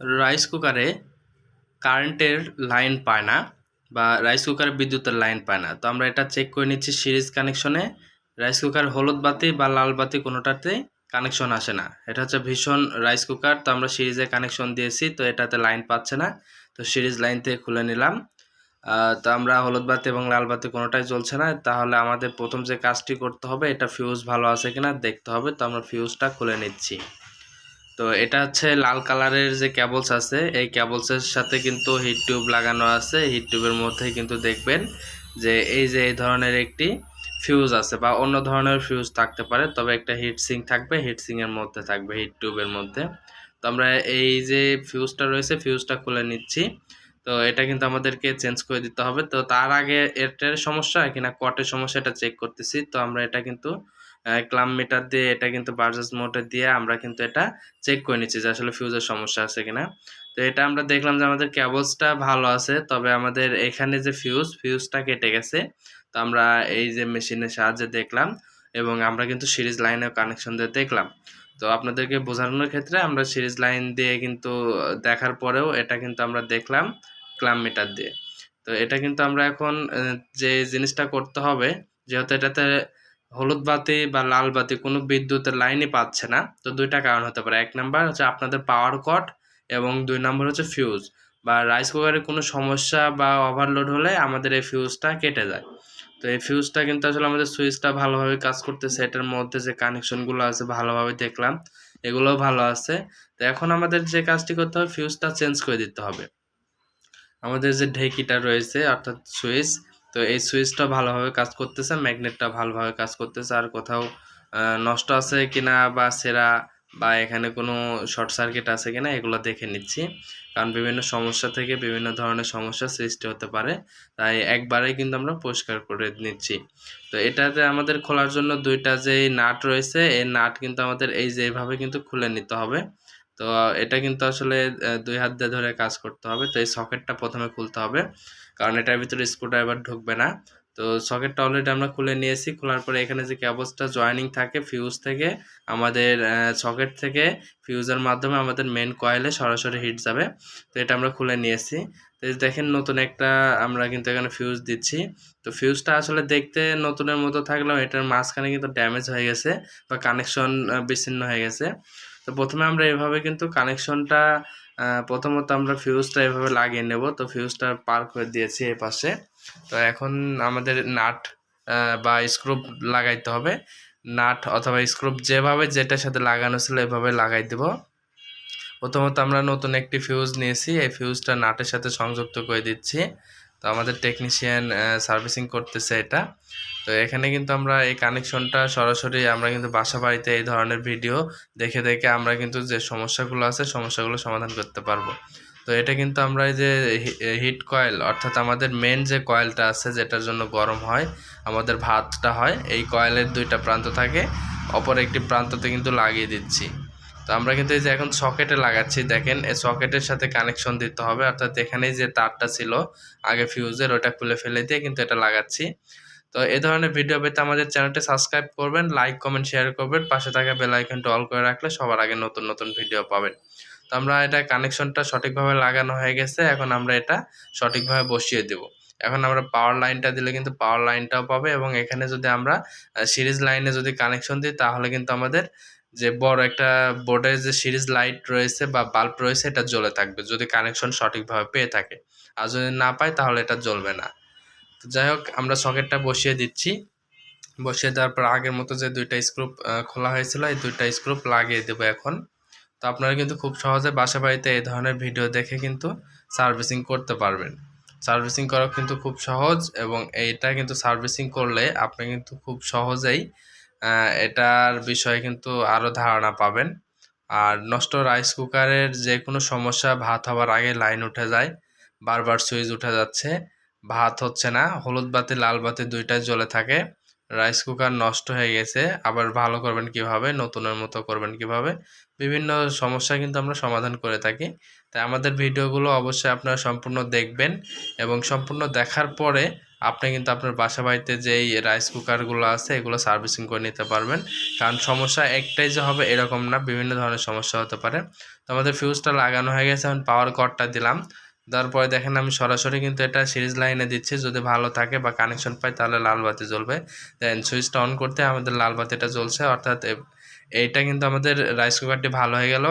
Rice কুকারে কারেন্টের line পায় না বা রাইস কুকারে বিদ্যুতের লাইন পায় না। তো আমরা এটা চেক করে নিচ্ছি সিরিজ কানেকশনে রাইস কুকার হলুদ বাতি বা লাল বাতি কোনোটাতেই কানেকশন আসে না। এটা হচ্ছে ভীষণ রাইস কুকার তো আমরা সিরিজে কানেকশন দিয়েছি, তো এটাতে লাইন পাচ্ছে না। তো সিরিজ লাইন থেকে খুলে নিলাম। তো আমরা হলুদ বাতি এবং লাল বাতি কোনোটাই জ্বলছে না। তাহলে আমাদের প্রথম যে কাজটি করতে হবে, এটা ফিউজ ভালো আছে কিনা দেখতে হবে। তো আমরা ফিউজটা খুলে নিচ্ছি। তো এটা হচ্ছে লাল কালারের যে ক্যাবলস আছে, এই ক্যাবলসের সাথে কিন্তু হিট টিউব লাগানো আছে। হিট টিউবের মধ্যে কিন্তু দেখবেন যে এই যে এই ধরনের একটি ফিউজ আছে বা অন্য ধরনের ফিউজ থাকতে পারে, তবে একটা হিট সিং থাকবে হিট সিং এর মধ্যে থাকবে হিট টিউবের মধ্যে। তো আমরা এই যে ফিউজটা রয়েছে ফিউজটা খুলে নিচ্ছি। তো এটা কিন্তু আমাদেরকে চেঞ্জ করে দিতে হবে। তো তার আগে এটার সমস্যা কিনা কটের সমস্যা এটা চেক করতেছি। তো আমরা এটা কিন্তু ক্লাম মিটার দিয়ে এটা কিন্তু বার্জাস মোটর দিয়ে আমরা কিন্তু এটা চেক করে নিচ্ছি যে আসলে ফিউজের সমস্যা আছে কিনা। তো এটা আমরা দেখলাম যে আমাদের ক্যাবলসটা ভালো আছে, তবে আমাদের এখানে যে ফিউজ ফিউজটা কেটে গেছে। তো আমরা এই যে মেশিনের সাহায্যে দেখলাম এবং আমরা কিন্তু সিরিজ লাইনে কানেকশন দিয়ে দেখলাম। তো আপনাদেরকে বোঝানোর ক্ষেত্রে আমরা সিরিজ লাইন দিয়ে কিন্তু, দেখার পরেও এটা কিন্তু আমরা দেখলাম ক্লাম মিটার দিয়ে। তো এটা কিন্তু আমরা এখন যে জিনিসটা করতে হবে, যেহেতু এটাতে হলুদ বাতি বা লাল বাতি কোনো বিদ্যুতের লাইনই পাচ্ছে না। তো দুইটা কারণ হতে পারে। এক নাম্বার হচ্ছে আপনাদের পাওয়ার কট এবং দুই নম্বর হচ্ছে ফিউজ বা রাইস কুকারে কোনো সমস্যা বা ওভারলোড হলে আমাদের এই ফিউজটা কেটে যায়। তো এই ফিউজটা কিন্তু আসলে আমাদের সুইচটা ভালোভাবে কাজ করতেছে। এটার মধ্যে যে কানেকশনগুলো আছে ভালোভাবে দেখলাম, এগুলোও ভালো আছে। তো এখন আমাদের যে কাজটি করতে হবে ফিউজটা চেঞ্জ করে দিতে হবে। আমাদের যে ঢেকিটা রয়েছে, অর্থাৎ সুইচ তো এই সুইচটা ভালোভাবে কাজ করতেছে, ম্যাগনেটটা ভালোভাবে কাজ করতেছে, আর কোথাও নষ্ট আছে কিনা বা সেরা বা এখানে কোনো শর্ট সার্কিট আছে কিনা এগুলো দেখে নিচ্ছি। কারণ বিভিন্ন সমস্যা থেকে বিভিন্ন ধরনের সমস্যা সৃষ্টি হতে পারে, তাই একবারেই কিন্তু আমরা পরিষ্কার করে নিচ্ছি। তো এটাতে আমাদের খোলার জন্য দুইটা যে নাট রয়েছে, এই নাট কিন্তু আমাদের এই যে এইভাবে কিন্তু খুলে নিতে হবে। তো এটা কিন্তু আসলে দুই হাত দিয়ে ধরে কাজ করতে হবে। তো এই সকেটটা প্রথমে খুলতে হবে। কারণ এটার ভিতরে স্ক্রুড্রাইভার ঢুকবে না। তো সকেটটা অলরেডি আমরা খুলে নিয়েছি। খোলার পরে এখানে যে ক্যাবলসটা জয়েনিং থাকে ফিউজ থেকে, আমাদের সকেট থেকে ফিউজের মাধ্যমে আমাদের মেন কয়েলে সরাসরি হিট যাবে। তো এটা আমরা খুলে নিয়েছি। তো দেখেন নতুন একটা আমরা কিন্তু এখানে ফিউজ দিচ্ছি। তো ফিউজটা আসলে দেখতে নতুনের মতো থাকলেও এটার মাঝখানে কিন্তু ড্যামেজ হয়ে গেছে বা কানেকশন বিচ্ছিন্ন হয়ে গেছে। তো প্রথমে আমরা এভাবে কিন্তু কানেকশনটা প্রথমত আমরা ফিউজটা এভাবে লাগিয়ে নেব। তো ফিউজটা পার করে দিয়েছি এ পাশে। তো এখন আমাদের নাট বা স্ক্রুপ লাগাইতে হবে। নাট অথবা স্ক্রুপ যেভাবে যেটার সাথে লাগানো ছিল এভাবে লাগাই দেব। প্রথমত আমরা নতুন একটি ফিউজ নিয়েছি। এই ফিউজটা নাটের সাথে সংযুক্ত করে দিচ্ছি। তো আমাদের টেকনিশিয়ান সার্ভিসিং করতেছে এটা। তো এখানে কিন্তু আমরা এই কানেকশনটা সরাসরি আমরা কিন্তু বাসা বাড়িতে এই ধরনের ভিডিও দেখে দেখে আমরা কিন্তু যে সমস্যাগুলো আছে, সমস্যাগুলো সমাধান করতে পারব। তো এটা কিন্তু আমরা এই যে হিট কয়েল অর্থাৎ আমাদের মেন যে কয়েলটা আছে যেটার জন্য গরম হয়, আমাদের ভাতটা হয়, এই কয়েলের দুইটা প্রান্ত থাকে। অপর একটি প্রান্ততে কিন্তু লাগিয়ে দিচ্ছি। তো আমরা কিন্তু এই যে এখন সকেটে লাগাচ্ছি, দেখেন, এই সকেটের সাথে কানেকশন দিতে হবে। অর্থাৎ এখানেই যে তারটা ছিল, আগে ফিউজের ওটা খুলে ফেলে দিয়ে কিন্তু এটা লাগাচ্ছি। তো এই ধরনের ভিডিও পেতে আমাদের চ্যানেলটি সাবস্ক্রাইব করবেন লাইক কমেন্ট শেয়ার করবেন। পাশে থাকা বেল অল করে রাখলে সবার আগে নতুন নতুন ভিডিও পাবেন। তো আমরা এটা কানেকশনটা সঠিকভাবে লাগানো হয়ে গেছে, এখন আমরা এটা সঠিকভাবে বসিয়ে দেব। এখন আমরা পাওয়ার লাইনটা দিলে কিন্তু পাওয়ার লাইনটাও পাবে এবং এখানে যদি আমরা সিরিজ লাইনে যদি কানেকশন দিই, তাহলে কিন্তু আমাদের যে বড় একটা বোর্ডের যে সিরিজ লাইট রয়েছে বা বাল্ব রয়েছে, এটা জ্বলে থাকবে। যদি কানেকশন সঠিকভাবে পেয়ে থাকে। আর যদি না পাই তাহলে এটা জ্বলবে না। তো যাই হোক, আমরা সকেটটা বসিয়ে দিচ্ছি। বসিয়ে দেওয়ার পর আগের মতো যে দুইটা স্ক্রুপ খোলা হয়েছিল, এই দুইটা স্ক্রুপ লাগিয়ে দেবো এখন। তো আপনারা কিন্তু খুব সহজে বাসা বাড়িতে এই ধরনের ভিডিও দেখে কিন্তু সার্ভিসিং করতে পারবেন। সার্ভিসিং করা কিন্তু খুব সহজ এবং এইটা কিন্তু সার্ভিসিং করলে আপনি কিন্তু খুব সহজেই এটার বিষয়ে কিন্তু আরও ধারণা পাবেন। আর নষ্ট রাইস কুকারের যে কোনো সমস্যা, ভাত হওয়ার আগে লাইন উঠে যায়, বারবার সুইচ উঠে যাচ্ছে। ভাত হচ্ছে না, হলুদ বাতি, লাল বাতি দুইটাই জ্বলে থাকে। রাইস কুকার নষ্ট হয়ে গেছে, আবার ভালো করবেন কীভাবে, নতুনের মতো করবেন কীভাবে, বিভিন্ন সমস্যা কিন্তু আমরা সমাধান করে থাকি। তাই আমাদের ভিডিওগুলো অবশ্যই আপনারা সম্পূর্ণ দেখবেন এবং সম্পূর্ণ দেখার পরে আপনি কিন্তু আপনার বাসা বাড়িতে যেই রাইস কুকারগুলো আছে, এগুলো সার্ভিসিং করে নিতে পারবেন। কারণ সমস্যা একটাই যে হবে এরকম না, বিভিন্ন ধরনের সমস্যা হতে পারে। তো আমাদের ফিউজটা লাগানো হয়ে গেছে, এখন পাওয়ার কর্ডটা দিলাম। তারপরে দেখেন আমি সরাসরি কিন্তু এটা সিরিজ লাইনে দিচ্ছি। যদি ভালো থাকে বা কানেকশন পাই, তাহলে লাল বাতি জ্বলবে। দেন সুইচটা অন করতে আমাদের লাল বাতিটা জ্বলছে। অর্থাৎ এইটা কিন্তু আমাদের রাইস কুকারটি ভালো হয়ে গেল।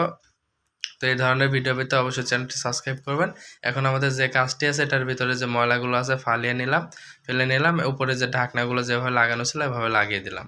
তো এই ধরনের ভিডিও পেতে অবশ্যই চ্যানেলটি সাবস্ক্রাইব করবেন। এখন আমাদের যে কাজটি আছে, এটার ভিতরে যে ময়লাগুলো আছে, ফালিয়ে নিলাম, ফেলে নিলাম উপরে যে ঢাকনাগুলো যেভাবে লাগানো ছিল, এভাবে লাগিয়ে দিলাম।